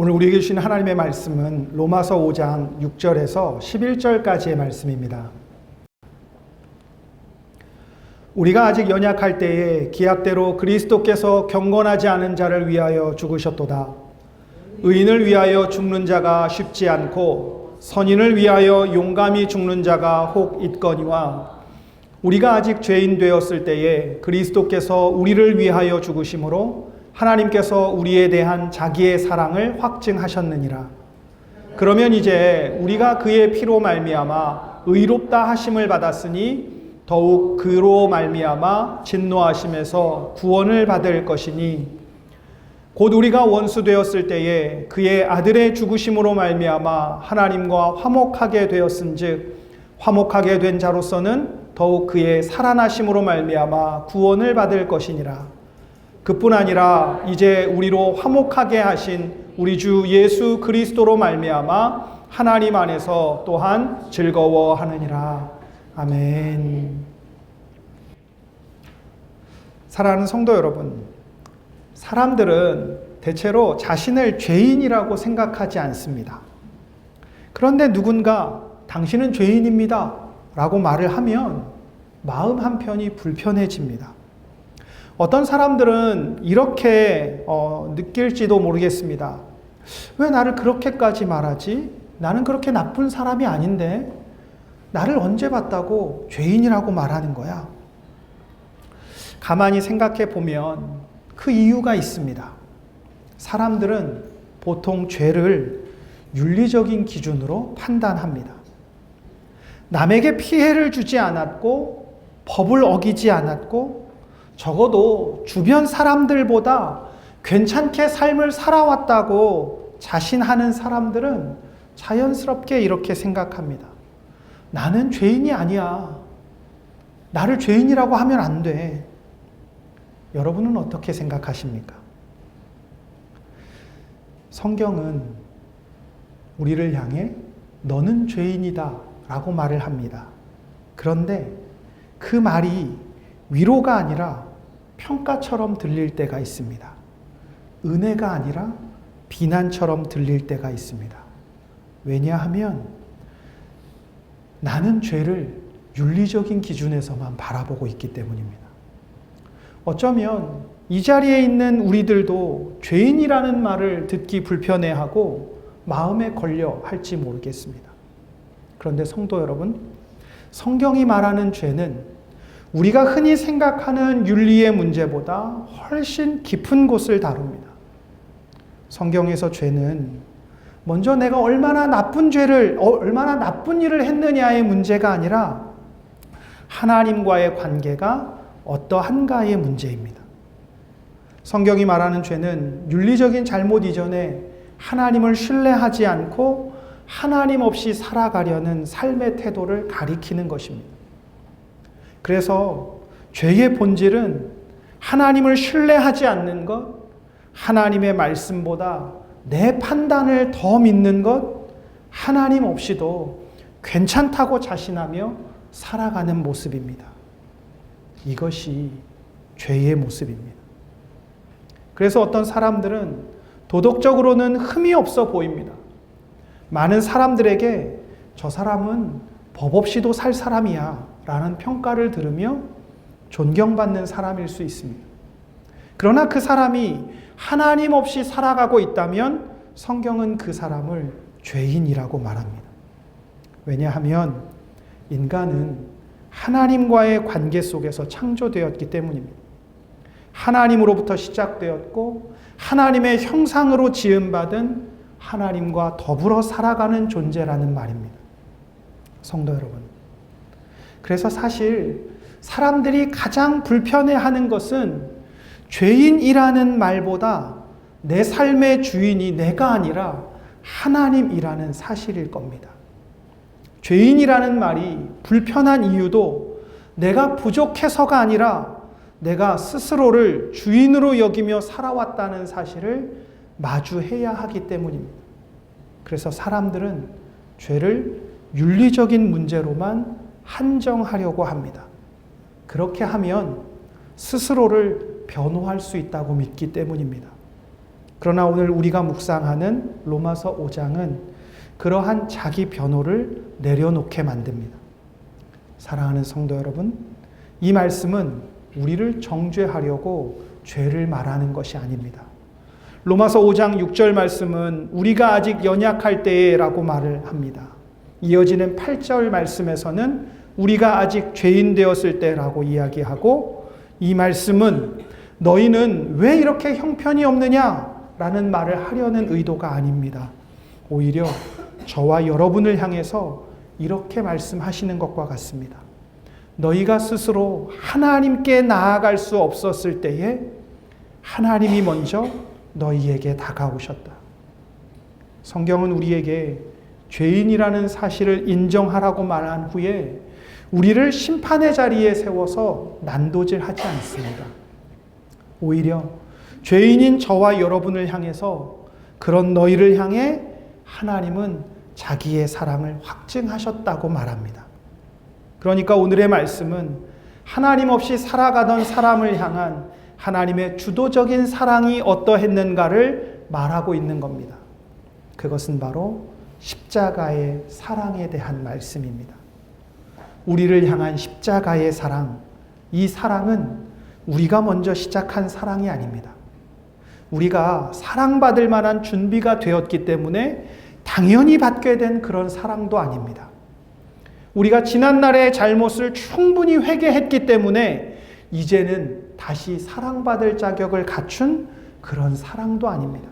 오늘 우리에게 주신 하나님의 말씀은 로마서 5장 6절에서 11절까지의 말씀입니다. 우리가 아직 연약할 때에 기약대로 그리스도께서 경건하지 않은 자를 위하여 죽으셨도다. 의인을 위하여 죽는 자가 쉽지 않고 선인을 위하여 용감히 죽는 자가 혹 있거니와 우리가 아직 죄인 되었을 때에 그리스도께서 우리를 위하여 죽으심으로 하나님께서 우리에 대한 자기의 사랑을 확증하셨느니라. 그러면 이제 우리가 그의 피로 말미암아 의롭다 하심을 받았으니 더욱 그로 말미암아 진노하심에서 구원을 받을 것이니 곧 우리가 원수 되었을 때에 그의 아들의 죽으심으로 말미암아 하나님과 화목하게 되었은즉 화목하게 된 자로서는 더욱 그의 살아나심으로 말미암아 구원을 받을 것이니라. 그뿐 아니라 이제 우리로 화목하게 하신 우리 주 예수 그리스도로 말미암아 하나님 안에서 또한 즐거워하느니라. 아멘. 사랑하는 성도 여러분, 사람들은 대체로 자신을 죄인이라고 생각하지 않습니다. 그런데 누군가 당신은 죄인입니다. 라고 말을 하면 마음 한편이 불편해집니다. 어떤 사람들은 이렇게 어, 느낄지도 모르겠습니다. 왜 나를 그렇게까지 말하지? 나는 그렇게 나쁜 사람이 아닌데 나를 언제 봤다고 죄인이라고 말하는 거야? 가만히 생각해 보면 그 이유가 있습니다. 사람들은 보통 죄를 윤리적인 기준으로 판단합니다. 남에게 피해를 주지 않았고 법을 어기지 않았고 적어도 주변 사람들보다 괜찮게 삶을 살아왔다고 자신하는 사람들은 자연스럽게 이렇게 생각합니다. 나는 죄인이 아니야. 나를 죄인이라고 하면 안 돼. 여러분은 어떻게 생각하십니까? 성경은 우리를 향해 너는 죄인이다 라고 말을 합니다. 그런데 그 말이 위로가 아니라 평가처럼 들릴 때가 있습니다. 은혜가 아니라 비난처럼 들릴 때가 있습니다. 왜냐하면 나는 죄를 윤리적인 기준에서만 바라보고 있기 때문입니다. 어쩌면 이 자리에 있는 우리들도 죄인이라는 말을 듣기 불편해하고 마음에 걸려 할지 모르겠습니다. 그런데 성도 여러분, 성경이 말하는 죄는 우리가 흔히 생각하는 윤리의 문제보다 훨씬 깊은 곳을 다룹니다. 성경에서 죄는 먼저 내가 얼마나 나쁜 죄를, 어, 얼마나 나쁜 일을 했느냐의 문제가 아니라 하나님과의 관계가 어떠한가의 문제입니다. 성경이 말하는 죄는 윤리적인 잘못 이전에 하나님을 신뢰하지 않고 하나님 없이 살아가려는 삶의 태도를 가리키는 것입니다. 그래서 죄의 본질은 하나님을 신뢰하지 않는 것, 하나님의 말씀보다 내 판단을 더 믿는 것, 하나님 없이도 괜찮다고 자신하며 살아가는 모습입니다. 이것이 죄의 모습입니다. 그래서 어떤 사람들은 도덕적으로는 흠이 없어 보입니다. 많은 사람들에게 저 사람은 법 없이도 살 사람이야 라는 평가를 들으며 존경받는 사람일 수 있습니다. 그러나 그 사람이 하나님 없이 살아가고 있다면 성경은 그 사람을 죄인이라고 말합니다. 왜냐하면 인간은 하나님과의 관계 속에서 창조되었기 때문입니다. 하나님으로부터 시작되었고 하나님의 형상으로 지음받은 하나님과 더불어 살아가는 존재라는 말입니다. 성도 여러분. 그래서 사실 사람들이 가장 불편해하는 것은 죄인이라는 말보다 내 삶의 주인이 내가 아니라 하나님이라는 사실일 겁니다. 죄인이라는 말이 불편한 이유도 내가 부족해서가 아니라 내가 스스로를 주인으로 여기며 살아왔다는 사실을 마주해야 하기 때문입니다. 그래서 사람들은 죄를 윤리적인 문제로만 한정하려고 합니다. 그렇게 하면 스스로를 변호할 수 있다고 믿기 때문입니다. 그러나 오늘 우리가 묵상하는 로마서 5장은 그러한 자기 변호를 내려놓게 만듭니다. 사랑하는 성도 여러분, 이 말씀은 우리를 정죄하려고 죄를 말하는 것이 아닙니다. 로마서 5장 6절 말씀은 우리가 아직 연약할 때에라고 말을 합니다. 이어지는 8절 말씀에서는 우리가 아직 죄인 되었을 때라고 이야기하고 이 말씀은 너희는 왜 이렇게 형편이 없느냐 라는 말을 하려는 의도가 아닙니다. 오히려 저와 여러분을 향해서 이렇게 말씀하시는 것과 같습니다. 너희가 스스로 하나님께 나아갈 수 없었을 때에 하나님이 먼저 너희에게 다가오셨다. 성경은 우리에게 죄인이라는 사실을 인정하라고 말한 후에 우리를 심판의 자리에 세워서 난도질 하지 않습니다. 오히려 죄인인 저와 여러분을 향해서 그런 너희를 향해 하나님은 자기의 사랑을 확증하셨다고 말합니다. 그러니까 오늘의 말씀은 하나님 없이 살아가던 사람을 향한 하나님의 주도적인 사랑이 어떠했는가를 말하고 있는 겁니다. 그것은 바로 십자가의 사랑에 대한 말씀입니다. 우리를 향한 십자가의 사랑, 이 사랑은 우리가 먼저 시작한 사랑이 아닙니다. 우리가 사랑받을 만한 준비가 되었기 때문에 당연히 받게 된 그런 사랑도 아닙니다. 우리가 지난날의 잘못을 충분히 회개했기 때문에 이제는 다시 사랑받을 자격을 갖춘 그런 사랑도 아닙니다.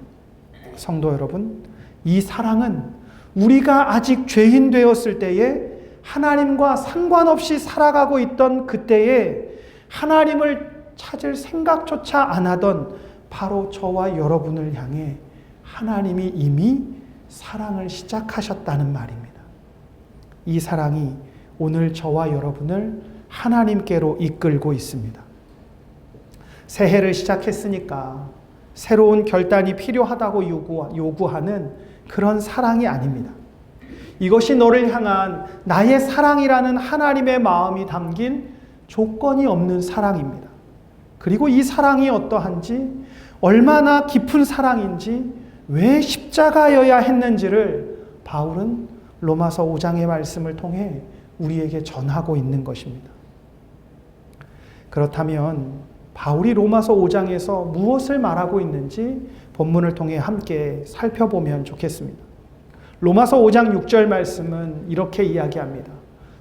성도 여러분, 이 사랑은 우리가 아직 죄인 되었을 때에 하나님과 상관없이 살아가고 있던 그때에 하나님을 찾을 생각조차 안 하던 바로 저와 여러분을 향해 하나님이 이미 사랑을 시작하셨다는 말입니다. 이 사랑이 오늘 저와 여러분을 하나님께로 이끌고 있습니다. 새해를 시작했으니까 새로운 결단이 필요하다고 요구하는 그런 사랑이 아닙니다. 이것이 너를 향한 나의 사랑이라는 하나님의 마음이 담긴 조건이 없는 사랑입니다. 그리고 이 사랑이 어떠한지, 얼마나 깊은 사랑인지, 왜 십자가여야 했는지를 바울은 로마서 5장의 말씀을 통해 우리에게 전하고 있는 것입니다. 그렇다면 바울이 로마서 5장에서 무엇을 말하고 있는지 본문을 통해 함께 살펴보면 좋겠습니다. 로마서 5장 6절 말씀은 이렇게 이야기합니다.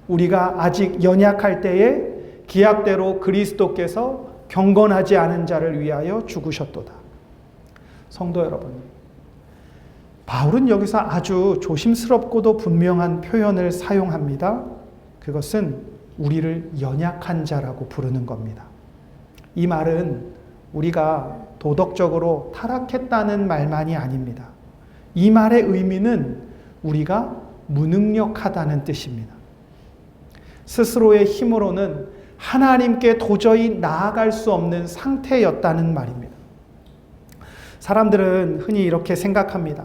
우리가 아직 연약할 때에 기약대로 그리스도께서 경건하지 않은 자를 위하여 죽으셨도다. 성도 여러분, 바울은 여기서 아주 조심스럽고도 분명한 표현을 사용합니다. 그것은 우리를 연약한 자라고 부르는 겁니다. 이 말은 우리가 도덕적으로 타락했다는 말만이 아닙니다. 이 말의 의미는 우리가 무능력하다는 뜻입니다. 스스로의 힘으로는 하나님께 도저히 나아갈 수 없는 상태였다는 말입니다. 사람들은 흔히 이렇게 생각합니다.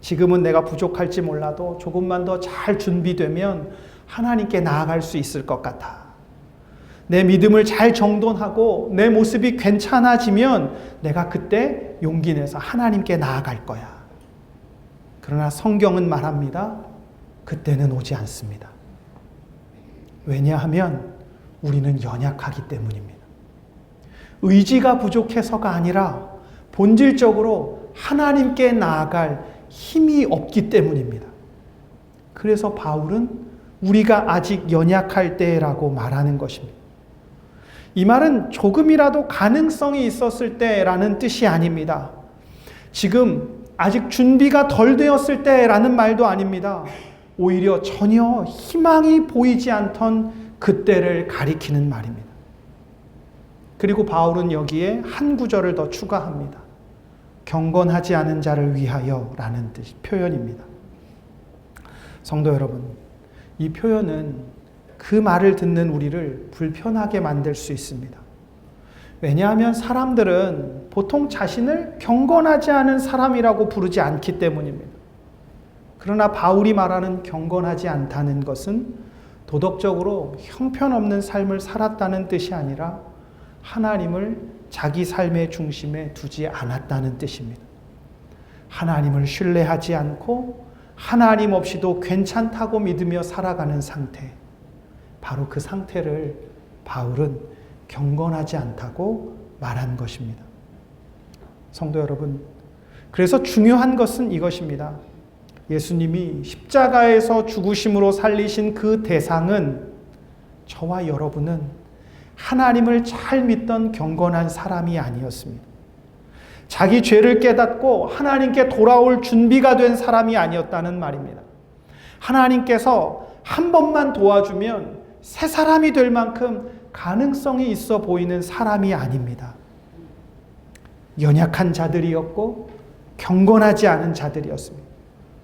지금은 내가 부족할지 몰라도 조금만 더 잘 준비되면 하나님께 나아갈 수 있을 것 같아. 내 믿음을 잘 정돈하고 내 모습이 괜찮아지면 내가 그때 용기 내서 하나님께 나아갈 거야. 그러나 성경은 말합니다. 그때는 오지 않습니다. 왜냐하면 우리는 연약하기 때문입니다. 의지가 부족해서가 아니라 본질적으로 하나님께 나아갈 힘이 없기 때문입니다. 그래서 바울은 우리가 아직 연약할 때라고 말하는 것입니다. 이 말은 조금이라도 가능성이 있었을 때라는 뜻이 아닙니다. 지금 아직 준비가 덜 되었을 때라는 말도 아닙니다. 오히려 전혀 희망이 보이지 않던 그때를 가리키는 말입니다. 그리고 바울은 여기에 한 구절을 더 추가합니다. 경건하지 않은 자를 위하여 라는 뜻, 표현입니다. 성도 여러분, 이 표현은 그 말을 듣는 우리를 불편하게 만들 수 있습니다. 왜냐하면 사람들은 보통 자신을 경건하지 않은 사람이라고 부르지 않기 때문입니다. 그러나 바울이 말하는 경건하지 않다는 것은 도덕적으로 형편없는 삶을 살았다는 뜻이 아니라 하나님을 자기 삶의 중심에 두지 않았다는 뜻입니다. 하나님을 신뢰하지 않고 하나님 없이도 괜찮다고 믿으며 살아가는 상태. 바로 그 상태를 바울은 경건하지 않다고 말한 것입니다. 성도 여러분, 그래서 중요한 것은 이것입니다. 예수님이 십자가에서 죽으심으로 살리신 그 대상은 저와 여러분은 하나님을 잘 믿던 경건한 사람이 아니었습니다. 자기 죄를 깨닫고 하나님께 돌아올 준비가 된 사람이 아니었다는 말입니다. 하나님께서 한 번만 도와주면 새 사람이 될 만큼 가능성이 있어 보이는 사람이 아닙니다. 연약한 자들이었고 경건하지 않은 자들이었습니다.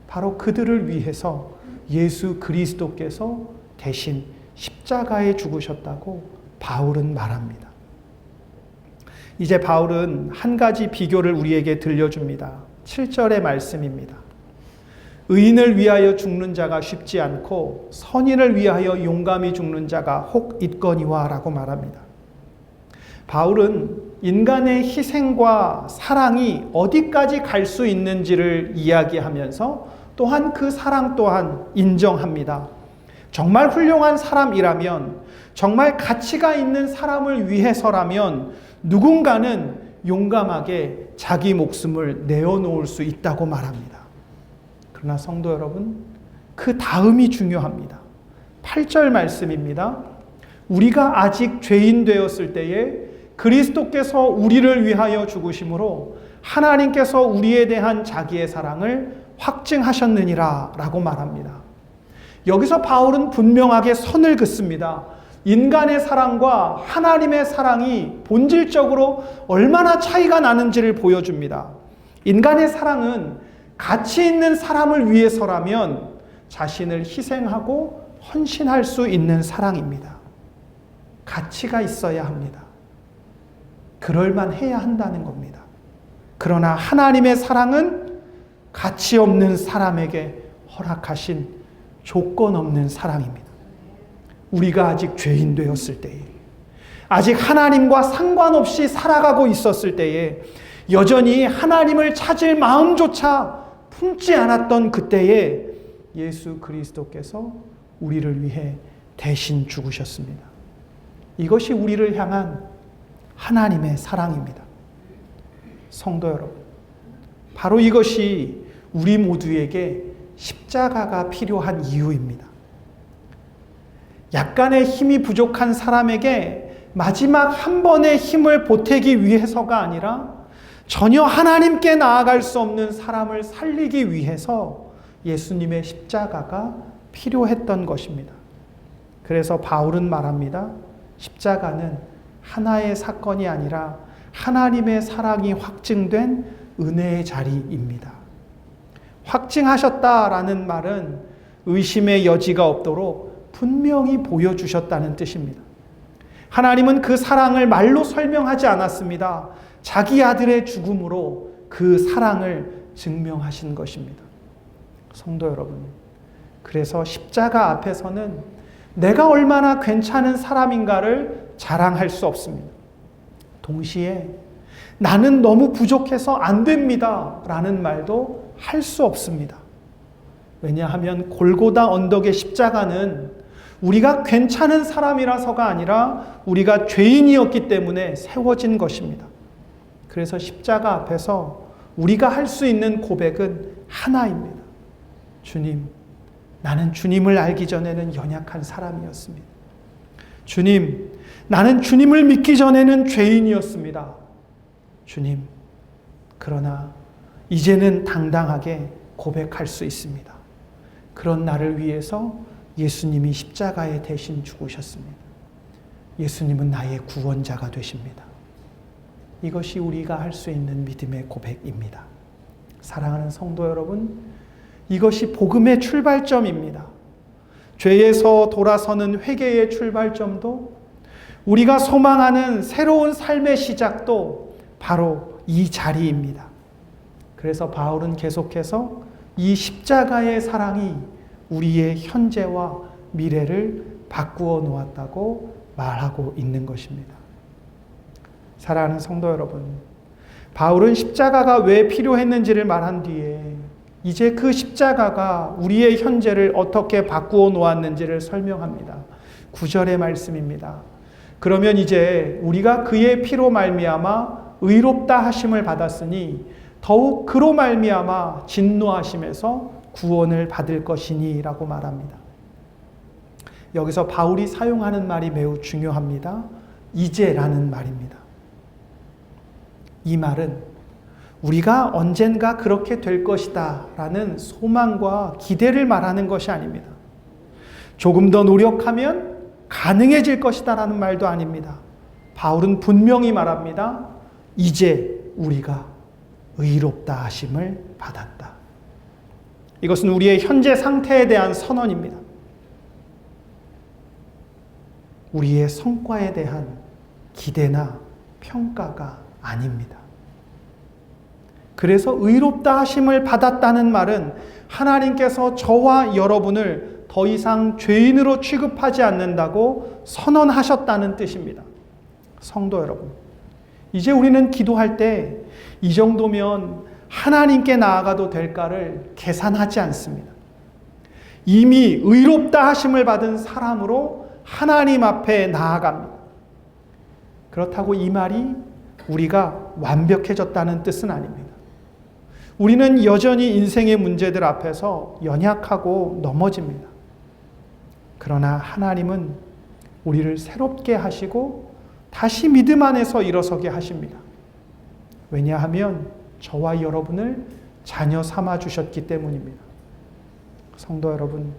바로 그들을 위해서 예수 그리스도께서 대신 십자가에 죽으셨다고 바울은 말합니다. 이제 바울은 한 가지 비교를 우리에게 들려줍니다. 7절의 말씀입니다. 의인을 위하여 죽는 자가 쉽지 않고 선인을 위하여 용감히 죽는 자가 혹 있거니와 라고 말합니다. 바울은 인간의 희생과 사랑이 어디까지 갈 수 있는지를 이야기하면서 또한 그 사랑 또한 인정합니다. 정말 훌륭한 사람이라면, 정말 가치가 있는 사람을 위해서라면 누군가는 용감하게 자기 목숨을 내어놓을 수 있다고 말합니다. 그러나 성도 여러분, 그 다음이 중요합니다. 8절 말씀입니다. 우리가 아직 죄인 되었을 때에 그리스도께서 우리를 위하여 죽으심으로 하나님께서 우리에 대한 자기의 사랑을 확증하셨느니라 라고 말합니다. 여기서 바울은 분명하게 선을 긋습니다. 인간의 사랑과 하나님의 사랑이 본질적으로 얼마나 차이가 나는지를 보여줍니다. 인간의 사랑은 가치 있는 사람을 위해서라면 자신을 희생하고 헌신할 수 있는 사랑입니다. 가치가 있어야 합니다. 그럴만 해야 한다는 겁니다. 그러나 하나님의 사랑은 가치 없는 사람에게 허락하신 조건 없는 사랑입니다. 우리가 아직 죄인 되었을 때에, 아직 하나님과 상관없이 살아가고 있었을 때에, 여전히 하나님을 찾을 마음조차 품지 않았던 그때에 예수 그리스도께서 우리를 위해 대신 죽으셨습니다. 이것이 우리를 향한 하나님의 사랑입니다. 성도 여러분, 바로 이것이 우리 모두에게 십자가가 필요한 이유입니다. 약간의 힘이 부족한 사람에게 마지막 한 번의 힘을 보태기 위해서가 아니라 전혀 하나님께 나아갈 수 없는 사람을 살리기 위해서 예수님의 십자가가 필요했던 것입니다. 그래서 바울은 말합니다. 십자가는 하나의 사건이 아니라 하나님의 사랑이 확증된 은혜의 자리입니다. 확증하셨다라는 말은 의심의 여지가 없도록 분명히 보여주셨다는 뜻입니다. 하나님은 그 사랑을 말로 설명하지 않았습니다. 자기 아들의 죽음으로 그 사랑을 증명하신 것입니다. 성도 여러분, 그래서 십자가 앞에서는 내가 얼마나 괜찮은 사람인가를 자랑할 수 없습니다. 동시에 나는 너무 부족해서 안 됩니다. 라는 말도 할 수 없습니다. 왜냐하면 골고다 언덕의 십자가는 우리가 괜찮은 사람이라서가 아니라 우리가 죄인이었기 때문에 세워진 것입니다. 그래서 십자가 앞에서 우리가 할 수 있는 고백은 하나입니다. 주님, 나는 주님을 알기 전에는 연약한 사람이었습니다. 주님, 나는 주님을 믿기 전에는 죄인이었습니다. 주님, 그러나 이제는 당당하게 고백할 수 있습니다. 그런 나를 위해서 예수님이 십자가에 대신 죽으셨습니다. 예수님은 나의 구원자가 되십니다. 이것이 우리가 할 수 있는 믿음의 고백입니다. 사랑하는 성도 여러분, 이것이 복음의 출발점입니다. 죄에서 돌아서는 회개의 출발점도 우리가 소망하는 새로운 삶의 시작도 바로 이 자리입니다. 그래서 바울은 계속해서 이 십자가의 사랑이 우리의 현재와 미래를 바꾸어 놓았다고 말하고 있는 것입니다. 사랑하는 성도 여러분, 바울은 십자가가 왜 필요했는지를 말한 뒤에 이제 그 십자가가 우리의 현재를 어떻게 바꾸어 놓았는지를 설명합니다. 9절의 말씀입니다. 그러면 이제 우리가 그의 피로 말미암아 의롭다 하심을 받았으니 더욱 그로 말미암아 진노하심에서 구원을 받을 것이니라고 말합니다. 여기서 바울이 사용하는 말이 매우 중요합니다. 이제라는 말입니다. 이 말은 우리가 언젠가 그렇게 될 것이다 라는 소망과 기대를 말하는 것이 아닙니다. 조금 더 노력하면 가능해질 것이다 라는 말도 아닙니다. 바울은 분명히 말합니다. 이제 우리가 의롭다 하심을 받았다. 이것은 우리의 현재 상태에 대한 선언입니다. 우리의 성과에 대한 기대나 평가가 아닙니다. 그래서 의롭다 하심을 받았다는 말은 하나님께서 저와 여러분을 더 이상 죄인으로 취급하지 않는다고 선언하셨다는 뜻입니다. 성도 여러분. 이제 우리는 기도할 때 이 정도면 하나님께 나아가도 될까를 계산하지 않습니다. 이미 의롭다 하심을 받은 사람으로 하나님 앞에 나아갑니다. 그렇다고 이 말이 우리가 완벽해졌다는 뜻은 아닙니다. 우리는 여전히 인생의 문제들 앞에서 연약하고 넘어집니다. 그러나 하나님은 우리를 새롭게 하시고 다시 믿음 안에서 일어서게 하십니다. 왜냐하면 저와 여러분을 자녀 삼아 주셨기 때문입니다. 성도 여러분,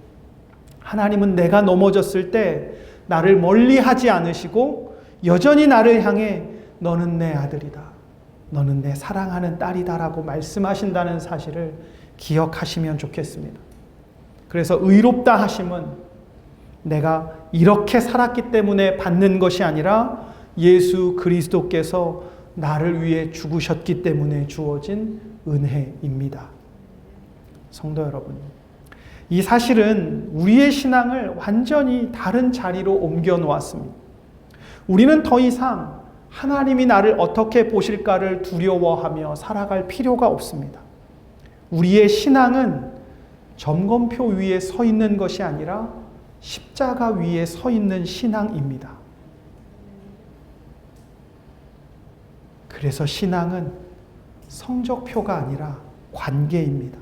하나님은 내가 넘어졌을 때 나를 멀리 하지 않으시고 여전히 나를 향해 너는 내 아들이다. 너는 내 사랑하는 딸이다라고 말씀하신다는 사실을 기억하시면 좋겠습니다. 그래서 의롭다 하심은 내가 이렇게 살았기 때문에 받는 것이 아니라 예수 그리스도께서 나를 위해 죽으셨기 때문에 주어진 은혜입니다. 성도 여러분, 이 사실은 우리의 신앙을 완전히 다른 자리로 옮겨 놓았습니다. 우리는 더 이상 하나님이 나를 어떻게 보실까를 두려워하며 살아갈 필요가 없습니다. 우리의 신앙은 점검표 위에 서 있는 것이 아니라 십자가 위에 서 있는 신앙입니다. 그래서 신앙은 성적표가 아니라 관계입니다.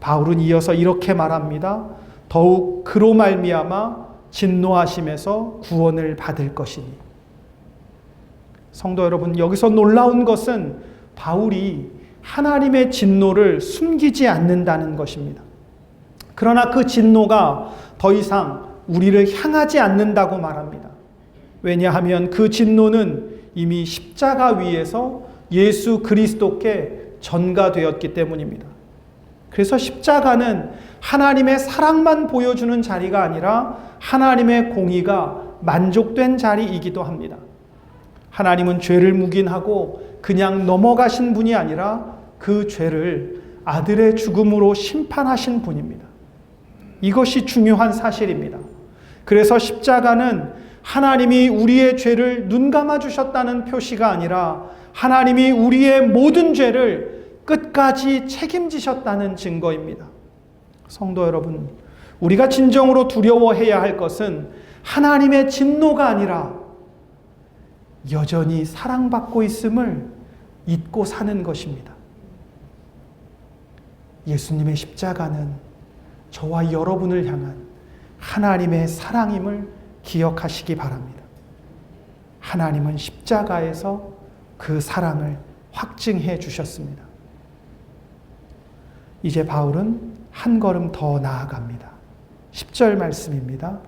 바울은 이어서 이렇게 말합니다. 더욱 그로 말미암아 진노하심에서 구원을 받을 것이니. 성도 여러분, 여기서 놀라운 것은 바울이 하나님의 진노를 숨기지 않는다는 것입니다. 그러나 그 진노가 더 이상 우리를 향하지 않는다고 말합니다. 왜냐하면 그 진노는 이미 십자가 위에서 예수 그리스도께 전가되었기 때문입니다. 그래서 십자가는 하나님의 사랑만 보여주는 자리가 아니라 하나님의 공의가 만족된 자리이기도 합니다. 하나님은 죄를 묵인하고 그냥 넘어가신 분이 아니라 그 죄를 아들의 죽음으로 심판하신 분입니다. 이것이 중요한 사실입니다. 그래서 십자가는 하나님이 우리의 죄를 눈 감아 주셨다는 표시가 아니라 하나님이 우리의 모든 죄를 끝까지 책임지셨다는 증거입니다. 성도 여러분, 우리가 진정으로 두려워해야 할 것은 하나님의 진노가 아니라 여전히 사랑받고 있음을 잊고 사는 것입니다. 예수님의 십자가는 저와 여러분을 향한 하나님의 사랑임을 기억하시기 바랍니다. 하나님은 십자가에서 그 사랑을 확증해 주셨습니다. 이제 바울은 한 걸음 더 나아갑니다. 10절 말씀입니다.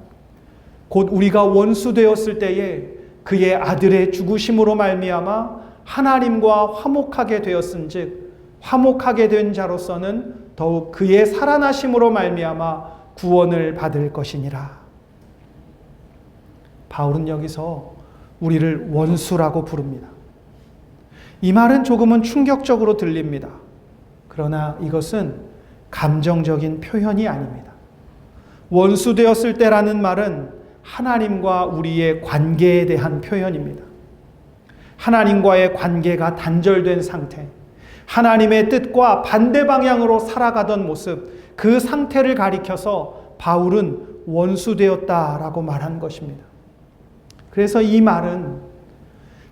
곧 우리가 원수 되었을 때에 그의 아들의 죽으심으로 말미암아 하나님과 화목하게 되었은즉 화목하게 된 자로서는 더욱 그의 살아나심으로 말미암아 구원을 받을 것이니라. 바울은 여기서 우리를 원수라고 부릅니다. 이 말은 조금은 충격적으로 들립니다. 그러나 이것은 감정적인 표현이 아닙니다. 원수 되었을 때라는 말은 하나님과 우리의 관계에 대한 표현입니다. 하나님과의 관계가 단절된 상태, 하나님의 뜻과 반대 방향으로 살아가던 모습, 그 상태를 가리켜서 바울은 원수되었다라고 말한 것입니다. 그래서 이 말은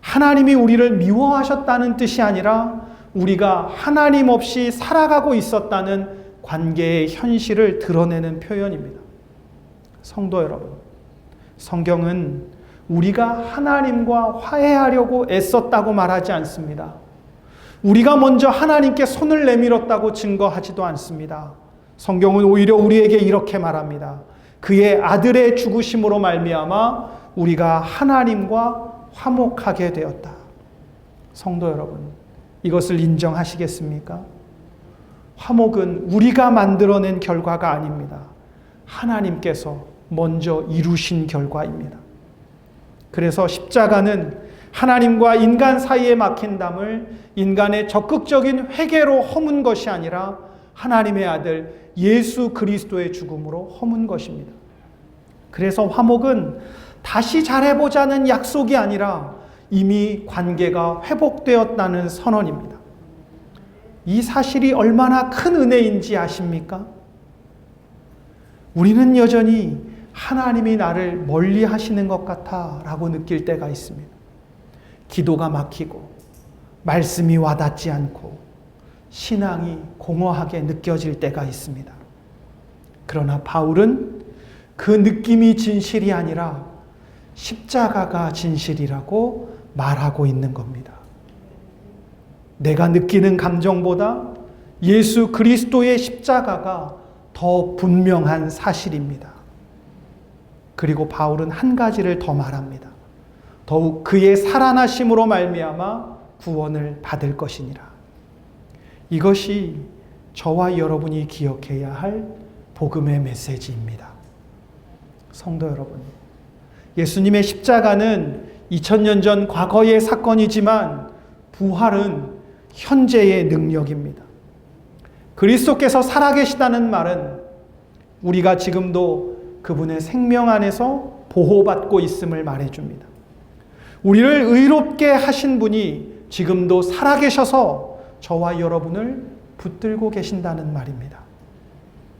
하나님이 우리를 미워하셨다는 뜻이 아니라 우리가 하나님 없이 살아가고 있었다는 관계의 현실을 드러내는 표현입니다. 성도 여러분, 성경은 우리가 하나님과 화해하려고 애썼다고 말하지 않습니다. 우리가 먼저 하나님께 손을 내밀었다고 증거하지도 않습니다. 성경은 오히려 우리에게 이렇게 말합니다. 그의 아들의 죽으심으로 말미암아 우리가 하나님과 화목하게 되었다. 성도 여러분, 이것을 인정하시겠습니까? 화목은 우리가 만들어낸 결과가 아닙니다. 하나님께서 먼저 이루신 결과입니다. 그래서 십자가는 하나님과 인간 사이에 막힌 담을 인간의 적극적인 회개로 허문 것이 아니라 하나님의 아들 예수 그리스도의 죽음으로 허문 것입니다. 그래서 화목은 다시 잘해보자는 약속이 아니라 이미 관계가 회복되었다는 선언입니다. 이 사실이 얼마나 큰 은혜인지 아십니까? 우리는 여전히 하나님이 나를 멀리 하시는 것 같아 라고 느낄 때가 있습니다. 기도가 막히고, 말씀이 와닿지 않고, 신앙이 공허하게 느껴질 때가 있습니다. 그러나 바울은 그 느낌이 진실이 아니라 십자가가 진실이라고 말하고 있는 겁니다. 내가 느끼는 감정보다 예수 그리스도의 십자가가 더 분명한 사실입니다. 그리고 바울은 한 가지를 더 말합니다. 더욱 그의 살아나심으로 말미암아 구원을 받을 것이니라. 이것이 저와 여러분이 기억해야 할 복음의 메시지입니다. 성도 여러분, 예수님의 십자가는 2000년 전 과거의 사건이지만 부활은 현재의 능력입니다. 그리스도께서 살아계시다는 말은 우리가 지금도 그분의 생명 안에서 보호받고 있음을 말해줍니다. 우리를 의롭게 하신 분이 지금도 살아계셔서 저와 여러분을 붙들고 계신다는 말입니다.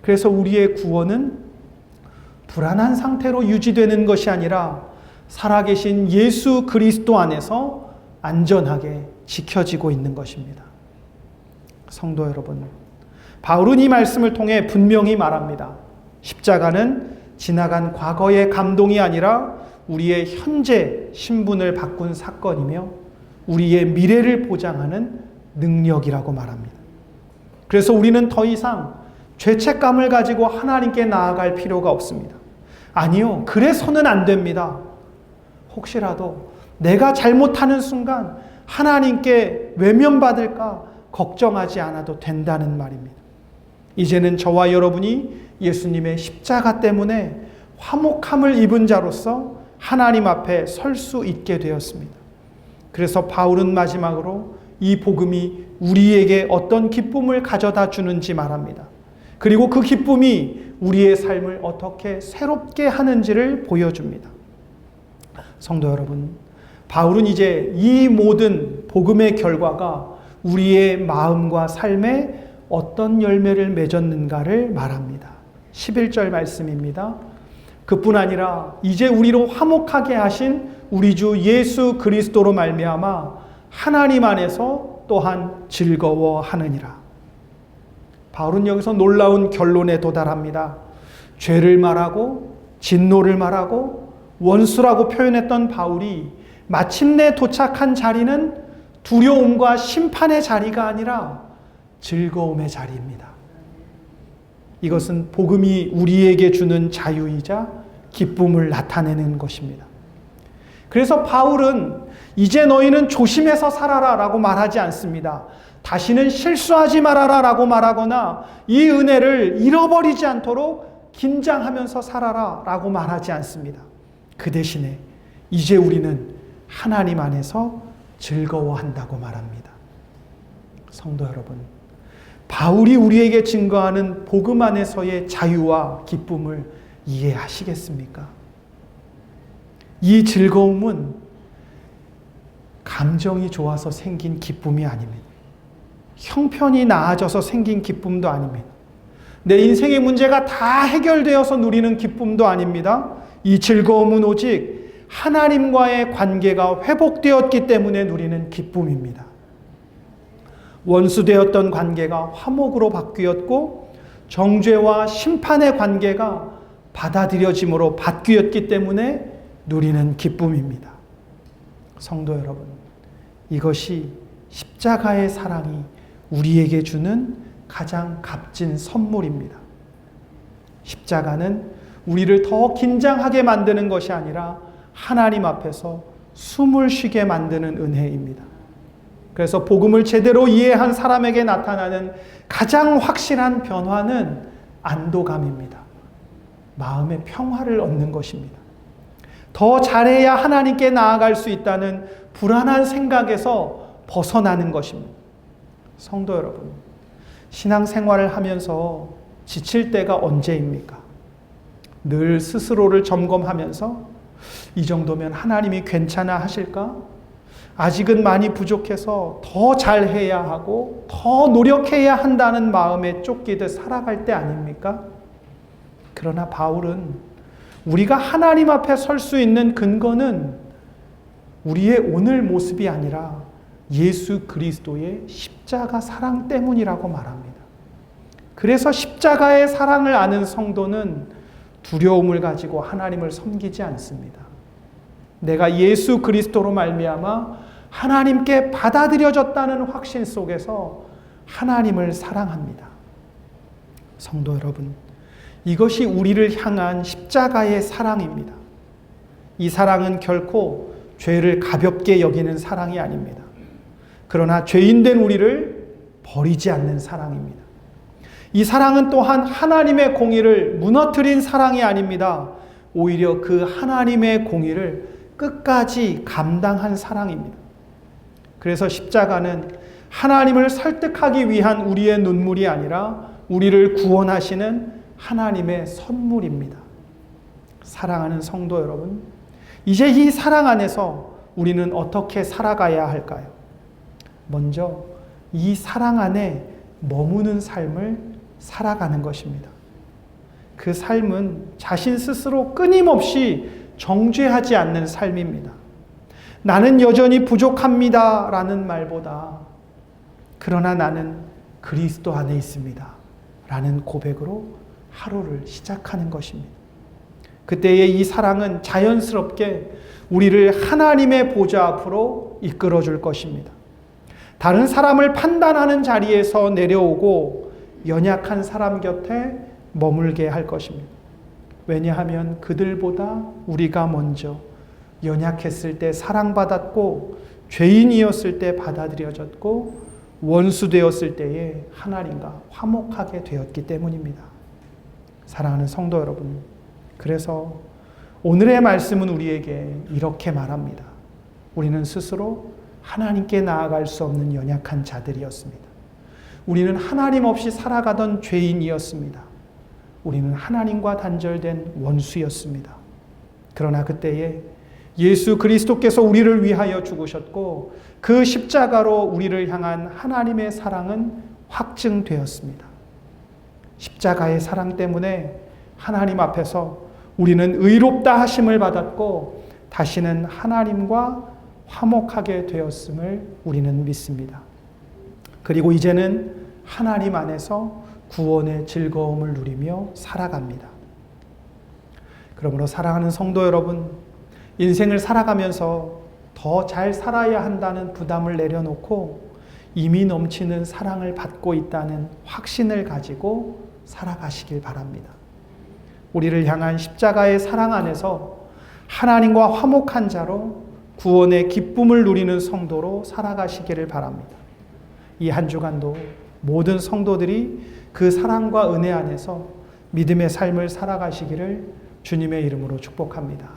그래서 우리의 구원은 불안한 상태로 유지되는 것이 아니라 살아계신 예수 그리스도 안에서 안전하게 지켜지고 있는 것입니다. 성도 여러분, 바울은 이 말씀을 통해 분명히 말합니다. 십자가는 지나간 과거의 감동이 아니라 우리의 현재 신분을 바꾼 사건이며 우리의 미래를 보장하는 능력이라고 말합니다. 그래서 우리는 더 이상 죄책감을 가지고 하나님께 나아갈 필요가 없습니다. 아니요, 그래서는 안 됩니다. 혹시라도 내가 잘못하는 순간 하나님께 외면받을까 걱정하지 않아도 된다는 말입니다. 이제는 저와 여러분이 예수님의 십자가 때문에 화목함을 입은 자로서 하나님 앞에 설 수 있게 되었습니다. 그래서 바울은 마지막으로 이 복음이 우리에게 어떤 기쁨을 가져다 주는지 말합니다. 그리고 그 기쁨이 우리의 삶을 어떻게 새롭게 하는지를 보여줍니다. 성도 여러분, 바울은 이제 이 모든 복음의 결과가 우리의 마음과 삶에 어떤 열매를 맺었는가를 말합니다. 11절 말씀입니다. 그뿐 아니라 이제 우리로 화목하게 하신 우리 주 예수 그리스도로 말미암아 하나님 안에서 또한 즐거워하느니라. 바울은 여기서 놀라운 결론에 도달합니다. 죄를 말하고 진노를 말하고 원수라고 표현했던 바울이 마침내 도착한 자리는 두려움과 심판의 자리가 아니라 즐거움의 자리입니다. 이것은 복음이 우리에게 주는 자유이자 기쁨을 나타내는 것입니다. 그래서 바울은 이제 너희는 조심해서 살아라 라고 말하지 않습니다. 다시는 실수하지 말아라 라고 말하거나 이 은혜를 잃어버리지 않도록 긴장하면서 살아라 라고 말하지 않습니다. 그 대신에 이제 우리는 하나님 안에서 즐거워한다고 말합니다. 성도 여러분, 바울이 우리에게 증거하는 복음 안에서의 자유와 기쁨을 이해하시겠습니까? 이 즐거움은 감정이 좋아서 생긴 기쁨이 아닙니다. 형편이 나아져서 생긴 기쁨도 아닙니다. 내 인생의 문제가 다 해결되어서 누리는 기쁨도 아닙니다. 이 즐거움은 오직 하나님과의 관계가 회복되었기 때문에 누리는 기쁨입니다. 원수되었던 관계가 화목으로 바뀌었고 정죄와 심판의 관계가 받아들여짐으로 바뀌었기 때문에 누리는 기쁨입니다. 성도 여러분, 이것이 십자가의 사랑이 우리에게 주는 가장 값진 선물입니다. 십자가는 우리를 더 긴장하게 만드는 것이 아니라 하나님 앞에서 숨을 쉬게 만드는 은혜입니다. 그래서 복음을 제대로 이해한 사람에게 나타나는 가장 확실한 변화는 안도감입니다. 마음의 평화를 얻는 것입니다. 더 잘해야 하나님께 나아갈 수 있다는 불안한 생각에서 벗어나는 것입니다. 성도 여러분, 신앙생활을 하면서 지칠 때가 언제입니까? 늘 스스로를 점검하면서 이 정도면 하나님이 괜찮아 하실까? 아직은 많이 부족해서 더 잘해야 하고 더 노력해야 한다는 마음에 쫓기듯 살아갈 때 아닙니까? 그러나 바울은 우리가 하나님 앞에 설 수 있는 근거는 우리의 오늘 모습이 아니라 예수 그리스도의 십자가 사랑 때문이라고 말합니다. 그래서 십자가의 사랑을 아는 성도는 두려움을 가지고 하나님을 섬기지 않습니다. 내가 예수 그리스도로 말미암아 하나님께 받아들여졌다는 확신 속에서 하나님을 사랑합니다. 성도 여러분, 이것이 우리를 향한 십자가의 사랑입니다. 이 사랑은 결코 죄를 가볍게 여기는 사랑이 아닙니다. 그러나 죄인된 우리를 버리지 않는 사랑입니다. 이 사랑은 또한 하나님의 공의를 무너뜨린 사랑이 아닙니다. 오히려 그 하나님의 공의를 끝까지 감당한 사랑입니다. 그래서 십자가는 하나님을 설득하기 위한 우리의 눈물이 아니라 우리를 구원하시는 하나님의 선물입니다. 사랑하는 성도 여러분, 이제 이 사랑 안에서 우리는 어떻게 살아가야 할까요? 먼저 이 사랑 안에 머무는 삶을 살아가는 것입니다. 그 삶은 자신 스스로 끊임없이 정죄하지 않는 삶입니다. 나는 여전히 부족합니다. 라는 말보다, 그러나 나는 그리스도 안에 있습니다. 라는 고백으로 하루를 시작하는 것입니다. 그때의 이 사랑은 자연스럽게 우리를 하나님의 보좌 앞으로 이끌어 줄 것입니다. 다른 사람을 판단하는 자리에서 내려오고 연약한 사람 곁에 머물게 할 것입니다. 왜냐하면 그들보다 우리가 먼저 연약했을 때 사랑받았고 죄인이었을 때 받아들여졌고 원수 되었을 때에 하나님과 화목하게 되었기 때문입니다. 사랑하는 성도 여러분, 그래서 오늘의 말씀은 우리에게 이렇게 말합니다. 우리는 스스로 하나님께 나아갈 수 없는 연약한 자들이었습니다. 우리는 하나님 없이 살아가던 죄인이었습니다. 우리는 하나님과 단절된 원수였습니다. 그러나 그때에 예수 그리스도께서 우리를 위하여 죽으셨고 그 십자가로 우리를 향한 하나님의 사랑은 확증되었습니다. 십자가의 사랑 때문에 하나님 앞에서 우리는 의롭다 하심을 받았고 다시는 하나님과 화목하게 되었음을 우리는 믿습니다. 그리고 이제는 하나님 안에서 구원의 즐거움을 누리며 살아갑니다. 그러므로 사랑하는 성도 여러분, 인생을 살아가면서 더 잘 살아야 한다는 부담을 내려놓고 이미 넘치는 사랑을 받고 있다는 확신을 가지고 살아가시길 바랍니다. 우리를 향한 십자가의 사랑 안에서 하나님과 화목한 자로 구원의 기쁨을 누리는 성도로 살아가시기를 바랍니다. 이 한 주간도 모든 성도들이 그 사랑과 은혜 안에서 믿음의 삶을 살아가시기를 주님의 이름으로 축복합니다.